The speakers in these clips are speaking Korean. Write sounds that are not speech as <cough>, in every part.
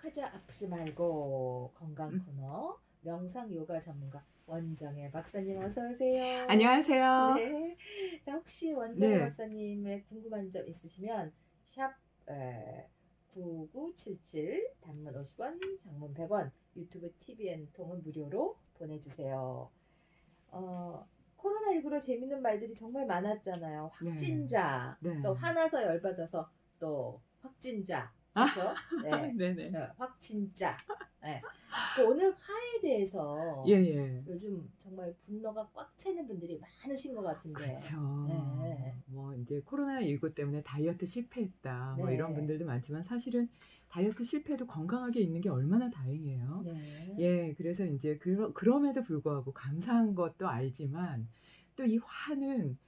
행복하자 아프지 말고 건강 음. 코너 명상 요가 전문가 원정혜 박사님 어서 오세요. 안녕하세요. 네. 자 혹시 원정혜 네. 박사님의 궁금한 점 있으시면 샵 에, 9977 단문 50원, 장문 100원, 유튜브 TVN 통은 무료로 보내주세요. 어, 코로나19로 재밌는 말들이 정말 많았잖아요. 네. 확진자, 네. 또 화나서 열받아서 또 확진자, 아. 그렇죠? <laughs> 네. 네네. 네, 확진자. 네. 그 오늘 화에 대해서 예, 예. 요즘 정말 분노가 꽉 차는 분들이 많으신 것 같은데. 그렇죠. 네. 뭐 이제 코로나 19 때문에 다이어트 실패했다. 뭐 네. 이런 분들도 많지만 사실은 다이어트 실패도 건강하게 있는 게 얼마나 다행이에요. 네. 예, 그래서 이제 그러, 그럼에도 불구하고 감사한 것도 알지만 또 이 화는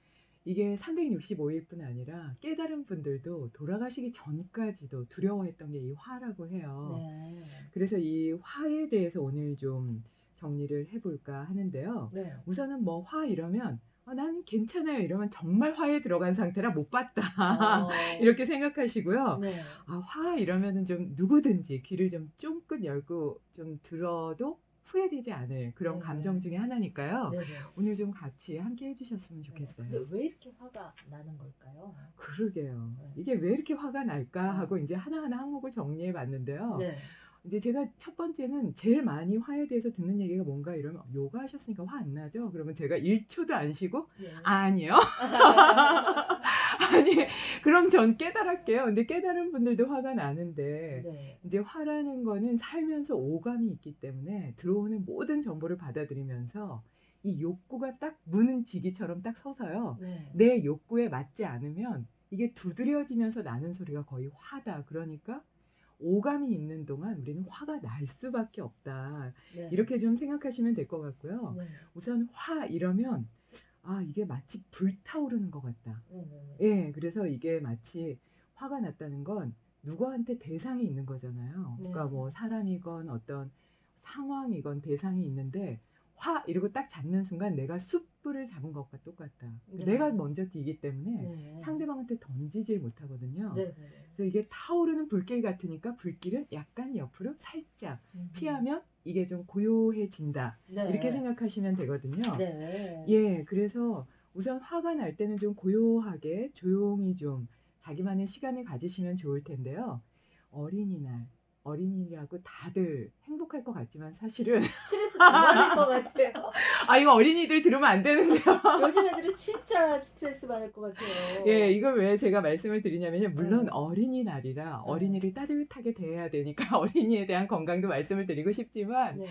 이게 365일뿐 아니라 깨달은 분들도 돌아가시기 전까지도 두려워했던 게 이 화라고 해요. 네. 그래서 이 화에 대해서 오늘 좀 정리를 해볼까 하는데요. 네. 우선은 뭐 화 이러면 아, 나는 괜찮아요 이러면 정말 화에 들어간 상태라 못 봤다 어, <laughs> 이렇게 생각하시고요. 네. 아, 화 이러면은 좀 누구든지 귀를 좀 쫑긋 열고 좀 들어도 후회되지 않을 그런 네. 감정 중에 하나니까요. 네. 네. 오늘 좀 같이 함께 해주셨으면 좋겠어요. 근데 왜 이렇게 화가 나는 걸까요? 그러게요. 네. 이게 왜 이렇게 화가 날까 하고 이제 하나하나 항목을 정리해 봤는데요. 네. 이제 제가 첫 번째는 제일 많이 화에 대해서 듣는 얘기가 뭔가 이러면 요가 하셨으니까 화 안 나죠? 그러면 제가 1초도 안 쉬고 네. 아니요. <laughs> <laughs> 아니 그럼 전 깨달을게요. 근데 깨달은 분들도 화가 나는데 네. 이제 화라는 거는 살면서 오감이 있기 때문에 들어오는 모든 정보를 받아들이면서 이 욕구가 딱 무는 지기처럼 딱 서서요. 네. 내 욕구에 맞지 않으면 이게 두드려지면서 나는 소리가 거의 화다. 그러니까 오감이 있는 동안 우리는 화가 날 수밖에 없다. 네. 이렇게 좀 생각하시면 될 것 같고요. 네. 우선 화 이러면 아 이게 마치 불타오르는 것 같다. 네. 네. 예, 그래서 이게 마치 화가 났다는 건 누구한테 대상이 있는 거잖아요. 네. 그러니까 뭐 사람이건 어떤 상황이건 대상이 있는데 화 이러고 딱 잡는 순간 내가 숯불을 잡은 것과 똑같다. 네. 내가 먼저 뛰기 때문에 네. 상대방한테 던지질 못하거든요. 네. 네. 그래서 이게 타오르는 불길 같으니까 불길을 약간 옆으로 살짝 음. 피하면 이게 좀 고요해진다. 네. 이렇게 생각하시면 되거든요. 네. 예, 그래서 우선 화가 날 때는 좀 고요하게 조용히 좀 자기만의 시간을 가지시면 좋을 텐데요. 어린이날, 어린이라고 다들 행복할 것 같지만 사실은 <laughs> 스트레스 더 받을 것 같아요. <laughs> 아 이거 어린이들 들으면 안 되는데요. <laughs> 요즘 애들은 진짜 스트레스 받을 것 같아요. 예, 이걸 왜 제가 말씀을 드리냐면요. 물론 네. 어린이날이라 어린이를 따뜻하게 대해야 되니까 어린이에 대한 건강도 말씀을 드리고 싶지만 네.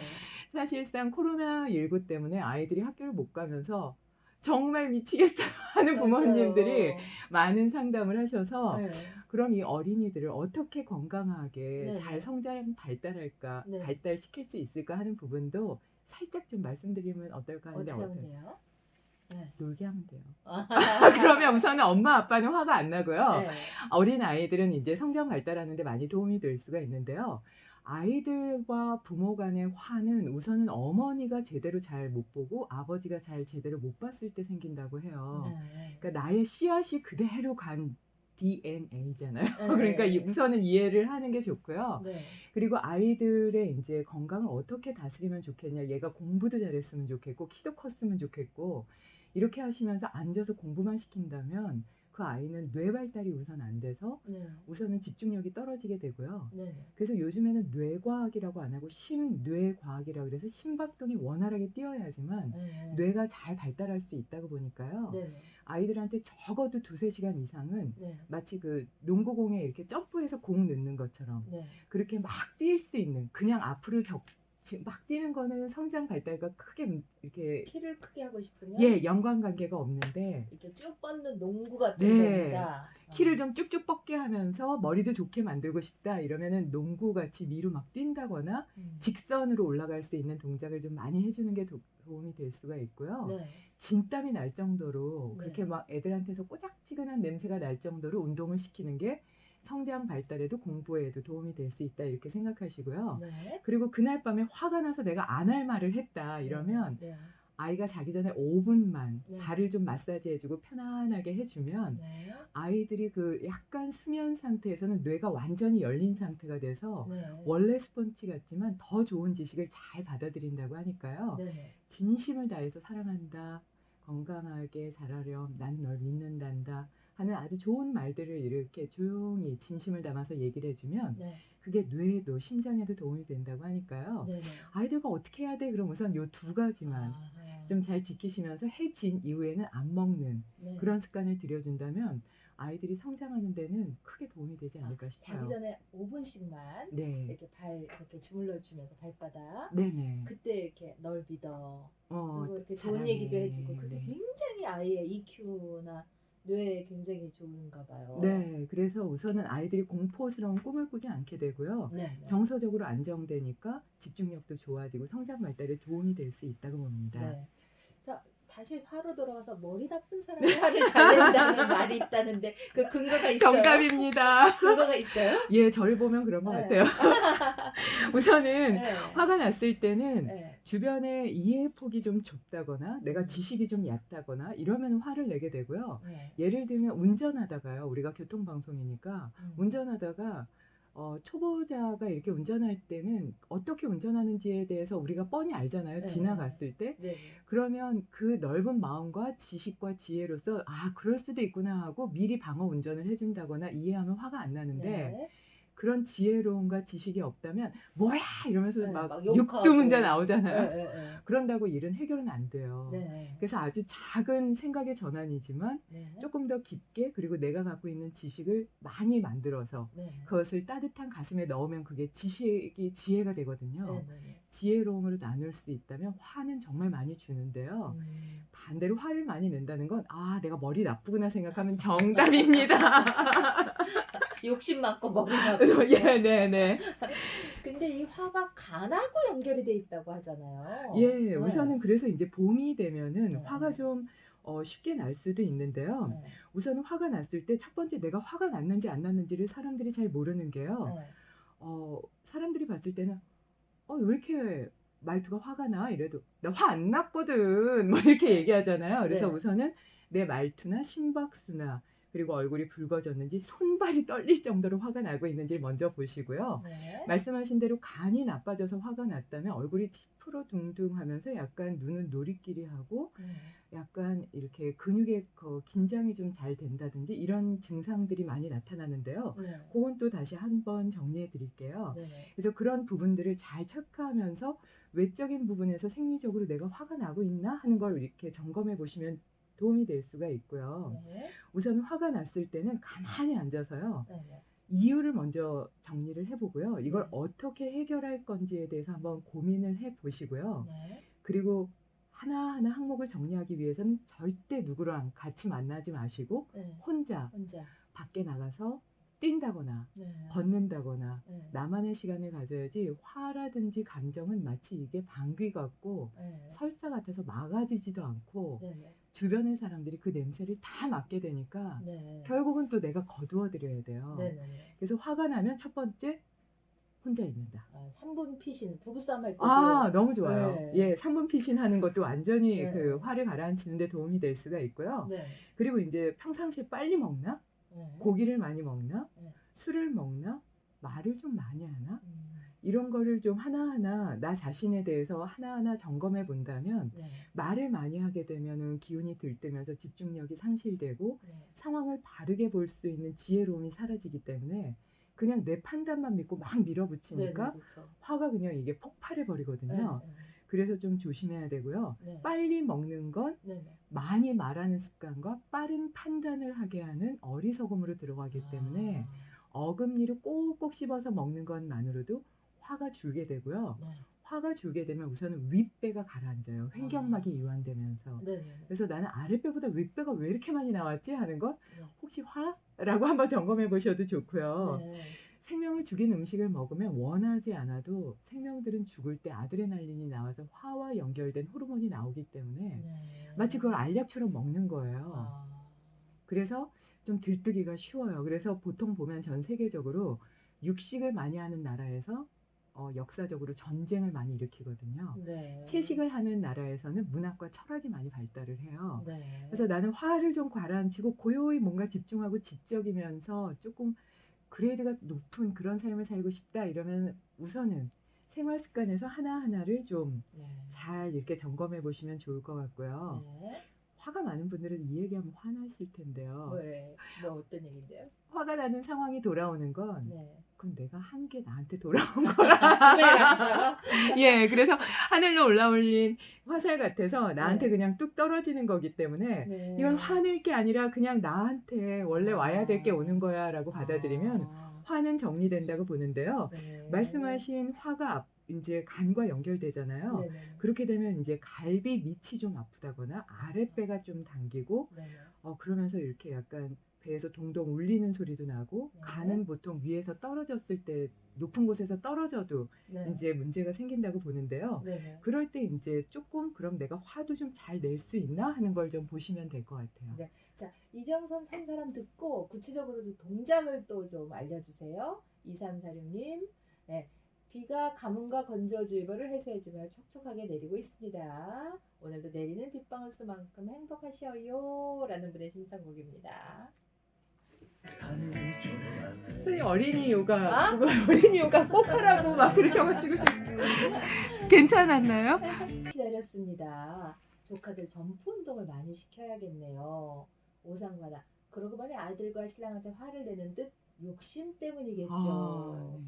사실상 코로나 19 때문에 아이들이 학교를 못 가면서 정말 미치겠어요 하는 부모님들이 맞아요. 많은 상담을 하셔서 네. 그럼 이 어린이들을 어떻게 건강하게 네. 잘 성장 발달할까 네. 발달시킬 수 있을까 하는 부분도 살짝 좀 말씀드리면 어떨까 하는데 어떻게 하면? 돼요? 네. 놀게 하면 돼요. 아, <laughs> <laughs> 그러면 우선은 엄마 아빠는 화가 안 나고요. 네. 어린 아이들은 이제 성장 발달하는데 많이 도움이 될 수가 있는데요. 아이들과 부모 간의 화는 우선은 어머니가 제대로 잘 못 보고 아버지가 잘 제대로 못 봤을 때 생긴다고 해요. 네. 그러니까 나의 씨앗이 그대로 간 DNA잖아요. 네. <laughs> 그러니까 이- 우선은 이해를 하는 게 좋고요. 네. 그리고 아이들의 이제 건강을 어떻게 다스리면 좋겠냐. 얘가 공부도 잘했으면 좋겠고 키도 컸으면 좋겠고 이렇게 하시면서 앉아서 공부만 시킨다면 그 아이는 뇌 발달이 우선 안 돼서 네. 우선은 집중력이 떨어지게 되고요. 네. 그래서 요즘에는 뇌과학이라고 안 하고 심뇌과학이라고 그래서 심박동이 원활하게 뛰어야지만 네. 뇌가 잘 발달할 수 있다고 보니까요. 네. 아이들한테 적어도 두세 시간 이상은 네. 마치 그 농구공에 이렇게 점프해서 공 넣는 것처럼 네. 그렇게 막 뛸 수 있는 그냥 앞으로 적, 지- 막 뛰는 거는 성장 발달과 크게 이렇게 키를 크게 하고 싶으면 예 연관 관계가 없는데 이렇게 쭉 뻗는 농구 같은 네. 동작. 키를 좀 쭉쭉 뻗게 하면서 머리도 좋게 만들고 싶다 이러면은 농구 같이 위로 막 뛴다거나 음. 직선으로 올라갈 수 있는 동작을 좀 많이 해주는 게 도, 도움이 될 수가 있고요. 네. 진땀이 날 정도로 네. 그렇게 막 애들한테서 꼬작지근한 냄새가 날 정도로 운동을 시키는 게 성장 발달에도 공부에도 도움이 될 수 있다 이렇게 생각하시고요. 네. 그리고 그날 밤에 화가 나서 내가 안 할 말을 했다 이러면 네. 아이가 자기 전에 5분만 네. 발을 좀 마사지해주고 편안하게 해주면 네. 아이들이 그 약간 수면 상태에서는 뇌가 완전히 열린 상태가 돼서 네. 원래 스펀지 같지만 더 좋은 지식을 잘 받아들인다고 하니까요. 네네. 진심을 다해서 사랑한다, 건강하게 자라렴, 난 널 믿는단다 하는 아주 좋은 말들을 이렇게 조용히 진심을 담아서 얘기를 해주면 네. 그게 뇌에도 심장에도 도움이 된다고 하니까요. 네네. 아이들과 어떻게 해야 돼? 그럼 우선 요 두 가지만 아, 네. 좀잘 지키시면서 해진 이후에는 안 먹는 네. 그런 습관을 들여준다면 아이들이 성장하는 데는 크게 도움이 되지 않을까 싶어요. 자기 전에 5분씩만 네, 이렇게 발 이렇게 주물러 주면서 발바닥 네네. 그때 이렇게 널 믿어 어, 그리고 이렇게 좋은 잘하네. 얘기도 해주고 그게 네. 굉장히 아이의 EQ나 뇌에 굉장히 좋은가 봐요. 네, 그래서 우선은 아이들이 공포스러운 꿈을 꾸지 않게 되고요. 네. 네. 정서적으로 안정되니까 집중력도 좋아지고 성장 발달에 도움이 될 수 있다고 봅니다. 네. 자 다시 화로 돌아가서 머리 나쁜 사람이 <laughs> 화를 잘 낸다는 말이 있다는데 그 근거가 있어요? 정답입니다. 근거가 있어요? 예, 저를 보면 그런 것 네. 같아요. <laughs> 우선은 네. 화가 났을 때는 네. 주변에 이해 폭이 좀 좁다거나 내가 지식이 좀 얕다거나 이러면 화를 내게 되고요. 네. 예를 들면 운전하다가요. 우리가 교통 방송이니까 음. 운전하다가 어, 초보자가 이렇게 운전할 때는 어떻게 운전하는지에 대해서 우리가 뻔히 알잖아요. 네. 지나갔을 때. 네. 그러면 그 넓은 마음과 지식과 지혜로서 아, 그럴 수도 있구나 하고 미리 방어 운전을 해준다거나 이해하면 화가 안 나는데 네. 그런 지혜로움과 지식이 없다면 뭐야 이러면서 네, 막, 막. 육두문자 네. 나오잖아요. 네. 네. 그런다고 일은 해결은 안 돼요. 네. 그래서 아주 작은 생각의 전환이지만 네. 조금 더 깊게 그리고 내가 갖고 있는 지식을 많이 만들어서 네. 그것을 따뜻한 가슴에 넣으면 그게 지식이 지혜가 되거든요. 지혜로움으로 나눌 수 있다면 화는 정말 많이 주는데요. 음. 반대로 화를 많이 낸다는 건 아 내가 머리 나쁘구나 생각하면 정답입니다. <laughs> 욕심 많고 머리 <laughs> 나쁘고. 예, 네, 네. 근데 이 화가 간하고 연결이 돼 있다고 하잖아요. 예, 네. 우선은 그래서 이제 봄이 되면은 네. 화가 좀 어, 쉽게 날 수도 있는데요. 네. 우선은 화가 났을 때 첫 번째 내가 화가 났는지 안 났는지를 사람들이 잘 모르는 게요. 네. 어, 사람들이 봤을 때는 어, 왜 이렇게 말투가 화가 나? 이래도 나 화 안 났거든. <laughs> 뭐 이렇게 얘기하잖아요. 그래서 네. 우선은 내 말투나 심박수나 그리고 얼굴이 붉어졌는지 손발이 떨릴 정도로 화가 나고 있는지 먼저 보시고요. 네. 말씀하신 대로 간이 나빠져서 화가 났다면 얼굴이 티푸러둥둥하면서 약간 눈은 노리끼리하고 네. 약간 이렇게 근육의 그 긴장이 좀 잘 된다든지 이런 증상들이 많이 나타나는데요. 네. 그건 또 다시 한번 정리해 드릴게요. 네. 그래서 그런 부분들을 잘 체크하면서 외적인 부분에서 생리적으로 내가 화가 나고 있나 하는 걸 이렇게 점검해 보시면 도움이 될 수가 있고요. 네. 우선 화가 났을 때는 가만히 앉아서요. 네. 네. 이유를 먼저 정리를 해보고요. 이걸 네. 어떻게 해결할 건지에 대해서 한번 고민을 해보시고요. 네. 그리고 하나하나 항목을 정리하기 위해서는 절대 누구랑 같이 만나지 마시고 네. 혼자 혼자. 밖에 나가서 뛴다거나 네. 걷는다거나 네. 나만의 시간을 가져야지 화라든지 감정은 마치 이게 방귀 같고 네. 설사 같아서 막아지지도 않고 네. 네. 주변의 사람들이 그 냄새를 다 맡게 되니까 네. 결국은 또 내가 거두어 드려야 돼요. 네. 네. 그래서 화가 나면 첫 번째 혼자 있는다. 아, 3분 피신 부부싸움 할 때도 아 너무 좋아요. 네. 예, 3분 피신 하는 것도 완전히 네. 그 화를 가라앉히는 데 도움이 될 수가 있고요. 네. 그리고 이제 평상시에 빨리 먹나? 네. 고기를 많이 먹나? 네. 술을 먹나? 말을 좀 많이 하나? 음. 이런 거를 좀 하나하나 나 자신에 대해서 하나하나 점검해 본다면 네. 말을 많이 하게 되면은 기운이 들뜨면서 집중력이 상실되고 네. 상황을 바르게 볼 수 있는 지혜로움이 사라지기 때문에 그냥 내 판단만 믿고 막 밀어붙이니까 네, 네, 그렇죠. 화가 그냥 이게 폭발해 버리거든요. 네, 그래서 좀 조심해야 되고요. 네. 네. 빨리 먹는 건 네, 네. 많이 말하는 습관과 빠른 판단을 하게 하는 어리석음으로 들어가기 때문에 아, 어금니를 꼭꼭 씹어서 먹는 것만으로도 화가 줄게 되고요. 네. 화가 줄게 되면 우선은 윗배가 가라앉아요. 횡격막이 이완되면서. 네, 네, 네. 그래서 나는 아랫배보다 윗배가 왜 이렇게 많이 나왔지 하는 것 네. 혹시 화? 라고 한번 점검해 보셔도 좋고요. 네. 생명을 죽인 음식을 먹으면 원하지 않아도 생명들은 죽을 때 아드레날린이 나와서 화와 연결된 호르몬이 나오기 때문에 네. 마치 그걸 알약처럼 먹는 거예요. 아, 그래서 좀 들뜨기가 쉬워요. 그래서 보통 보면 전 세계적으로 육식을 많이 하는 나라에서 어, 어, 역사적으로 전쟁을 많이 일으키거든요. 네. 채식을 하는 나라에서는 문학과 철학이 많이 발달을 해요. 네. 그래서 나는 화를 좀 가라앉히고 고요히 뭔가 집중하고 지적이면서 조금 그레이드가 높은 그런 삶을 살고 싶다 이러면 우선은 생활 습관에서 하나하나를 좀 네. 잘 이렇게 점검해 보시면 좋을 것 같고요. 네. 화가 많은 분들은 이 얘기하면 화나실 텐데요. 왜? 뭐 어떤 얘기인데요? 화가 나는 상황이 돌아오는 건 네. 그럼 내가 한 게 나한테 돌아온 거라. 부메랑처럼? 예, 그래서 하늘로 올라올린 화살 같아서 나한테 네. 그냥 뚝 떨어지는 거기 때문에 네. 이건 화낼 게 아니라 그냥 나한테 원래 와야 될게 아. 오는 거야라고 받아들이면 아. 화는 정리된다고 보는데요. 네. 말씀하신 화가 앞- 이제 간과 연결되잖아요. 네네. 그렇게 되면 이제 갈비 밑이 좀 아프다거나 아랫배가 좀 당기고. 어 그러면서 이렇게 약간 배에서 동동 울리는 소리도 나고 네. 간은 보통 위에서 떨어졌을 때 높은 곳에서 떨어져도 네. 이제 문제가 생긴다고 보는데요. 네네. 그럴 때 이제 조금 그럼 내가 화도 좀 잘 낼 수 있나 하는 걸 좀 보시면 될 것 같아요. 네. 자, 이정선 산 사람 듣고 구체적으로 좀 동작을 또 좀 알려주세요. 2346님. 네. 비가 가뭄과 건조주의보를 해소해주며 촉촉하게 내리고 있습니다. 오늘도 내리는 빗방울 수만큼 행복하시어요. 라는 분의 신청곡입니다. 선생님 어린이 요가 아? <laughs> 어린이 요가 꼭 하라고 막 그러셔가지고 <laughs> 괜찮았나요? 기다렸습니다. 조카들 점프 운동을 많이 시켜야겠네요. 오상관아. 그러고 보니 아들과 신랑한테 화를 내는 듯 욕심 때문이겠죠. 아,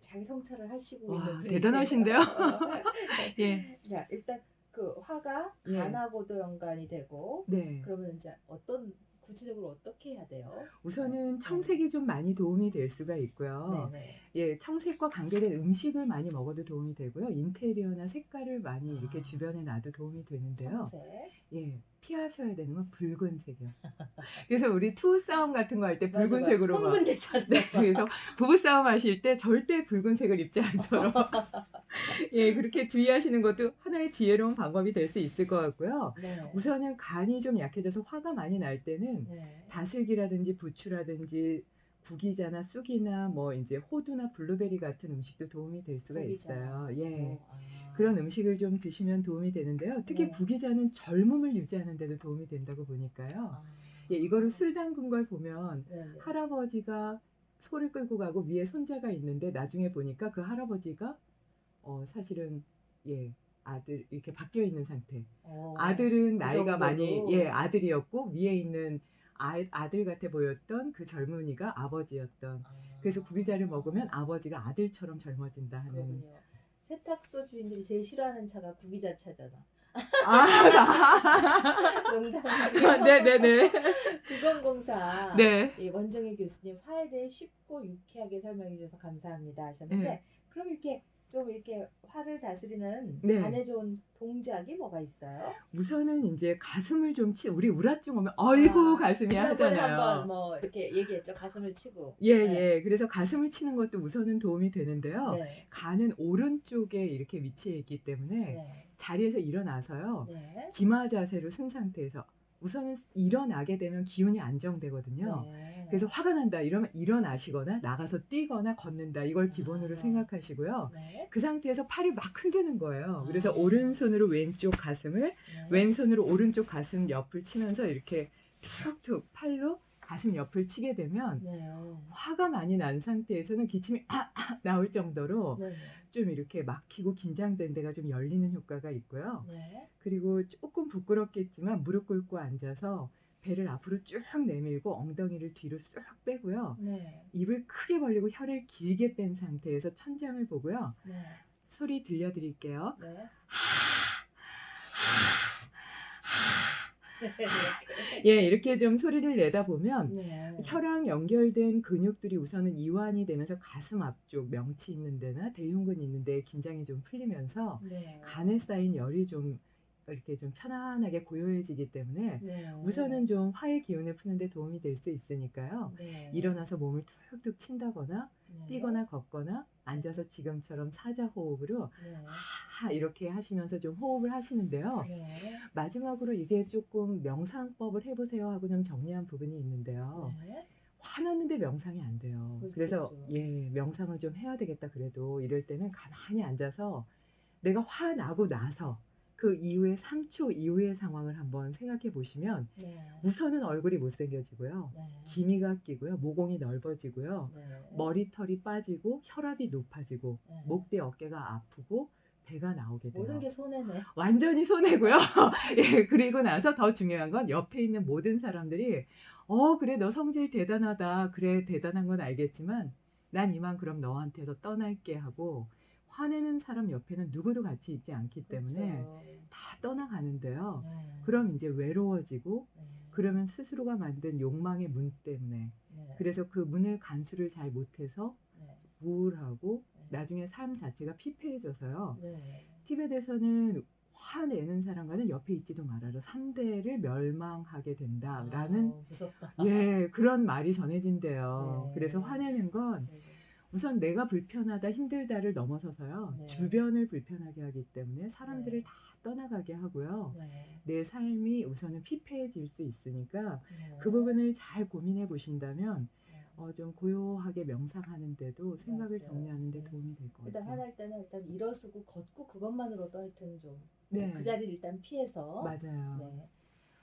자기 성찰을 하시고 와, 있는 분이 대단하신데요? <laughs> 예, 자, 일단 그 화가 예. 간하고도 연관이 되고 네. 그러면 이제 어떤 구체적으로 어떻게 해야 돼요? 우선은 청색이 좀 많이 도움이 될 수가 있고요. 네네. 예, 청색과 관계된 음식을 많이 먹어도 도움이 되고요. 인테리어나 색깔을 많이 이렇게 아. 주변에 놔도 도움이 되는데요. 청색. 예, 피하셔야 되는 건 붉은색이요. 그래서 우리 투 싸움 같은 거 할때 맞아, 맞아. 붉은색으로 막 흥분되잖아요. 네, 그래서 부부 싸움 하실 때 절대 붉은색을 입지 않도록 <laughs> 예 그렇게 주의하시는 것도 하나의 지혜로운 방법이 될 수 있을 것 같고요. 네. 우선은 간이 좀 약해져서 화가 많이 날 때는 네. 다슬기라든지 부추라든지 구기자나 쑥이나 뭐 이제 호두나 블루베리 같은 음식도 도움이 될 수가. 있어요. 예. 어, 아. 그런 음식을 좀 드시면 도움이 되는데요. 특히 네. 구기자는 젊음을 유지하는 데도 도움이 된다고 보니까요. 아. 예, 이거를 술 담근 걸 보면 네 네. 할아버지가 소를 끌고 가고 위에 손자가 있는데 나중에 보니까 그 할아버지가 어 사실은 예 아들 이렇게 바뀌어 있는 상태. 어, 아들은 그 나이가 정도로? 많이 예 아들이었고 위에 있는 아, 아들 같아 보였던 그 젊은이가 아버지였던. 아. 그래서 구기자를 먹으면 아버지가 아들처럼 젊어진다 하는. 그렇군요. 세탁소 주인들이 제일 싫어하는 차가 구기자 차잖아. 아, 농담이고요. 네네네. 9004. 네. 이 원정희 교수님 화에 대해 쉽고 유쾌하게 설명해 주셔서 감사합니다 하셨는데 네. 그럼 이렇게 좀 이렇게 화를 다스리는 네. 간에 좋은 동작이 뭐가 있어요? 우선은 이제 가슴을 좀 치. 우리 우라증 오면 아이고 아, 가슴이 지난번에 하잖아요. 한번 뭐 이렇게 얘기했죠 가슴을 치고. 예, 네. 예. 그래서 가슴을 치는 것도 우선은 도움이 되는데요. 네. 간은 오른쪽에 이렇게 위치해 있기 때문에 네. 자리에서 일어나서요. 네. 기마 자세로 쓴 상태에서 우선은 일어나게 되면 기운이 안정되거든요. 네. 그래서 화가 난다 이러면 일어나시거나 나가서 뛰거나 걷는다 이걸 기본으로 아. 생각하시고요. 네. 그 상태에서 팔을 막 흔드는 거예요. 그래서 아. 오른손으로 왼쪽 가슴을 네. 왼손으로 오른쪽 가슴 옆을 치면서 이렇게 툭툭 팔로 가슴 옆을 치게 되면 네. 화가 많이 난 상태에서는 기침이 아, 아 나올 정도로 네. 좀 이렇게 막히고 긴장된 데가 좀 열리는 효과가 있고요. 네. 그리고 조금 부끄럽겠지만 무릎 꿇고 앉아서 배를 앞으로 쭉 내밀고 엉덩이를 뒤로 쑥 빼고요. 네. 입을 크게 벌리고 혀를 길게 뺀 상태에서 천장을 보고요. 네. 소리 들려드릴게요. 네. 예, 이렇게 좀 소리를 내다 보면 네. 혀랑 연결된 근육들이 우선은 이완이 되면서 가슴 앞쪽 명치 있는 데나 대흉근 있는 데에 긴장이 좀 풀리면서 네. 간에 쌓인 열이 좀 이렇게 좀 편안하게 고요해지기 때문에 네. 우선은 좀 화의 기운을 푸는데 도움이 될 수 있으니까요. 네. 일어나서 몸을 툭툭 친다거나 네. 뛰거나 걷거나 앉아서 지금처럼 사자 호흡으로 네. 하 이렇게 하시면서 좀 호흡을 하시는데요. 네. 마지막으로 이게 조금 명상법을 해보세요 하고 좀 정리한 부분이 있는데요. 네. 화났는데 명상이 안 돼요. 그렇겠죠. 그래서 예 명상을 좀 해야 되겠다 그래도 이럴 때는 가만히 앉아서 내가 화나고 나서 그 이후에 3초 이후의 상황을 한번 생각해 보시면 네. 우선은 얼굴이 못생겨지고요. 네. 기미가 끼고요. 모공이 넓어지고요. 네. 머리털이 빠지고 혈압이 높아지고 네. 목대 어깨가 아프고 배가 나오게 돼요. 모든 게 손해네. 완전히 손해고요. <laughs> 예, 그리고 나서 더 중요한 건 옆에 있는 모든 사람들이 어 그래 너 성질 대단하다. 그래 대단한 건 알겠지만 난 이만 그럼 너한테서 떠날게 하고 화내는 사람 옆에는 누구도 같이 있지 않기 때문에 그렇죠. 다 떠나가는데요. 네. 그럼 이제 외로워지고 네. 그러면 스스로가 만든 욕망의 문 때문에 네. 그래서 그 문을 간수를 잘 못해서 네. 우울하고 네. 나중에 삶 자체가 피폐해져서요. 네. 티벳에서는 화내는 사람과는 옆에 있지도 말아라. 3대를 멸망하게 된다라는 아. 예, 그런 말이 전해진대요. 네. 그래서 화내는 건 네. 우선 내가 불편하다, 힘들다를 넘어서서요. 네. 주변을 불편하게 하기 때문에 사람들을 네. 다 떠나가게 하고요. 네. 내 삶이 우선은 피폐해질 수 있으니까 네. 그 부분을 잘 고민해 보신다면 네. 어, 좀 고요하게 명상하는데도 생각을 맞아요. 정리하는데 네. 도움이 될것 일단 같아요. 화날 때는 일단 일어서고 걷고 그것만으로도 하여튼 좀그 네. 자리를 일단 피해서 맞아요. 네.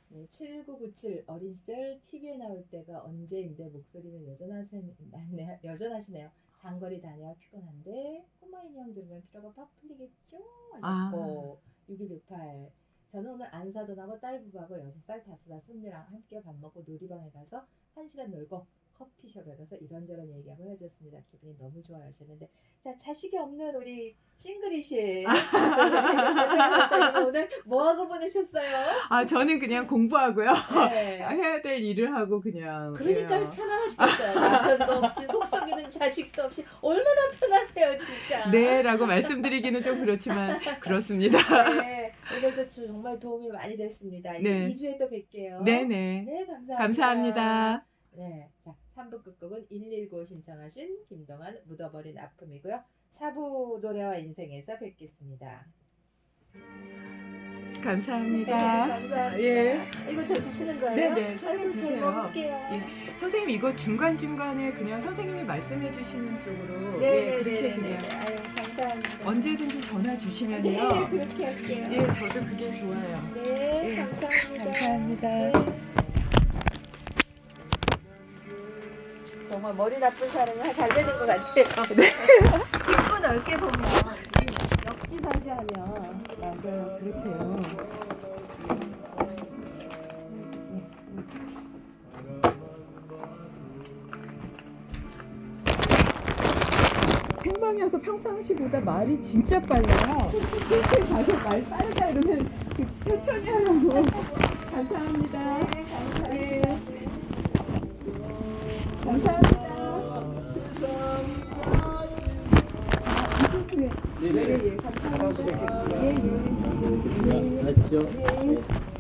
네, 7997 어린 시절 TV에 나올 때가 언제인데 목소리는 여전하시네, <laughs> 여전하시네요. 장거리 다녀와 피곤한데 꼬마 인형 들으면 피로가 팍 풀리겠죠? 하셨고 6168 저는 오늘 안사돈하고 딸 부부하고 6살 5살 손녀랑 함께 밥 먹고 놀이방에 가서 1시간 놀고 커피숍에 가서 이런저런 얘기하고 헤어졌습니다. 기분이 너무 좋아요 하셨는데 자 자식이 없는 우리 싱글이신 박사님 오늘 뭐하고 보내셨어요? 아 저는 그냥 공부하고요. 네. <laughs> 해야 될 일을 하고 그냥. 그러니까. 편안하시겠어요. 남편도 없지, 속 썩이는 자식도 없이 얼마나 편하세요, 진짜. 네라고 말씀드리기는 좀 그렇지만 <laughs> 그렇습니다. 네, 오늘도 주- 정말 도움이 많이 됐습니다. 네. 2주에 또 뵐게요. 네네. 네, 감사합니다. 감사합니다. 네, 자, 3부 끝곡은 119 신청하신 김동완 묻어버린 아픔이고요. 4부 노래와 인생에서 뵙겠습니다. 감사합니다. 감사합니다. 예. 이거 저 주시는 거예요? 네네, 아이고, 선생님 잘 주세요. 먹을게요. 예. 선생님 이거 중간 중간에 그냥 선생님이 말씀해 주시는 쪽으로 네, 예, 그렇게 네네네. 그냥 아유, 감사합니다. 언제든지 전화 주시면요. 네, 그렇게 할게요. 예, 저도 그게 좋아요. 네, 예, 감사합니다. 감사합니다. 네. 정말 머리 나쁜 사람이 잘 되는 것 같아요. 네. 깊고 넓게 보면 역지사지하면 맞아요. 그렇게요. 생방이어서 평상시보다 말이 진짜 빨라요. 이렇게 가서 말 빠르다 이러면 그 천천히 하라고. 감사합니다. 감사합니다. 예, 예, 감사합니다. 예, 예. 아시죠? 예.